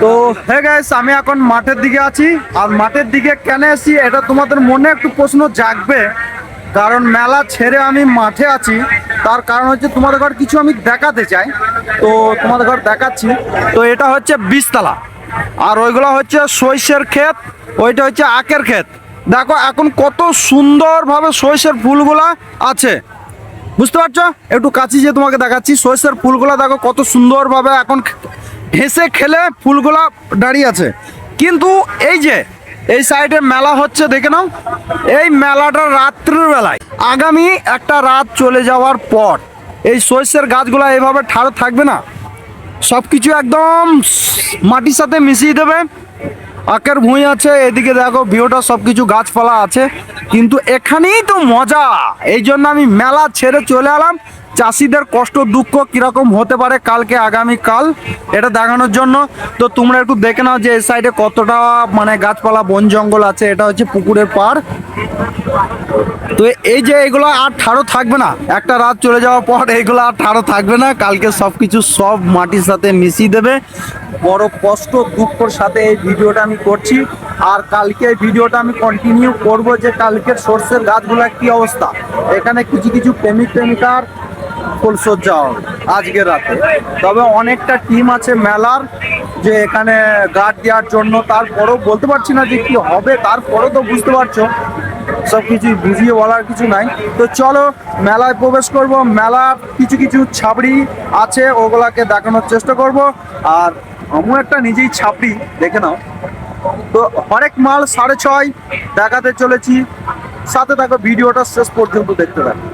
তো hey guys আমি এখন মাঠের দিকে আছি। আর মাঠের দিকে কেন এসি এটা তোমাদের মনে একটু প্রশ্ন জাগবে। কারণ মেলা ছেড়ে আমি মাঠে আছি। তার কারণ হচ্ছে তোমাদের ঘর কিছু আমি দেখাতে চাই। তো, তোমাদের ঘর দেখাচ্ছি। তো, এটা হচ্ছে বীজতলা। আর ওইগুলো হচ্ছে সইষের ক্ষেত, ওইটা হচ্ছে আখের ক্ষেত। দেখো, এখন কত সুন্দরভাবে সইষের ফুলগুলা আছে। বুঝতে পারছ? একটু কাছে যে তোমাকে দেখাচ্ছি। সরষের ফুলগুলা দেখো, কত সুন্দরভাবে এখন হেসে খেলে ফুলগুলা দাঁড়িয়ে আছে। কিন্তু এই যে, এই সাইডে মেলা হচ্ছে, দেখে নাও। এই মেলাটা রাত্রির বেলায় আগামী একটা রাত চলে যাওয়ার পর এই সরষের গাছগুলো এইভাবে ঠাড়ো থাকবে না। সব কিছু একদম মাটির সাথে মিশিয়ে দেবে। আখের ভুঁই আছে, এদিকে দেখো ভিউটা সব কিছু গাছপালা আছে। কিন্তু এখানেই তো মজা। এই জন্য আমি মেলা ছেড়ে চলে এলাম। চাষিদের কষ্ট, দুঃখ কীরকম হতে পারে কালকে আগামী কাল এটা দেখানোর জন্য। তো তোমরা একটু দেখে নাও যে এই সাইডে কতটা মানে গাছপালা, বন জঙ্গল আছে, এটা হচ্ছে পুকুরের পাড়। তো এই যে এগুলো আর ঠাড়ো থাকবে না, একটা রাত চলে যাওয়ার পর এগুলো আর ঠাড়ো থাকবে না, কালকে সব কিছু সব মাটির সাথে মিশিয়ে দেবে। বড় কষ্ট, দুঃখর সাথে এই ভিডিওটা আমি করছি। আর কালকে এই ভিডিওটা আমি কন্টিনিউ করব যে কালকের সর্ষের গাছগুলোর কি অবস্থা। এখানে কিছু কিছু প্রেমিক, প্রেমিকার ফুলসজ্জা হবে আজকে রাতে। তবে অনেকটা টিম আছে মেলার যে এখানে গার্ড দেওয়ার জন্য। তারপরেও বলতে পারছি না যে কি হবে, তারপরেও তো বুঝতে পারছ। সব কিছু বুঝিয়ে বলার কিছু নাই। তো চলো, মেলায় প্রবেশ করব। মেলার কিছু কিছু ছাবড়ি আছে, ওগুলাকে দেখানোর চেষ্টা করব। আর আমিও একটা নিজেই ছাপড়ি দেখে নাও। তো হরেক মাল সাড়ে ছয় দেখাতে চলেছি। সাথে থাকো, ভিডিওটা শেষ পর্যন্ত দেখতে থাকো।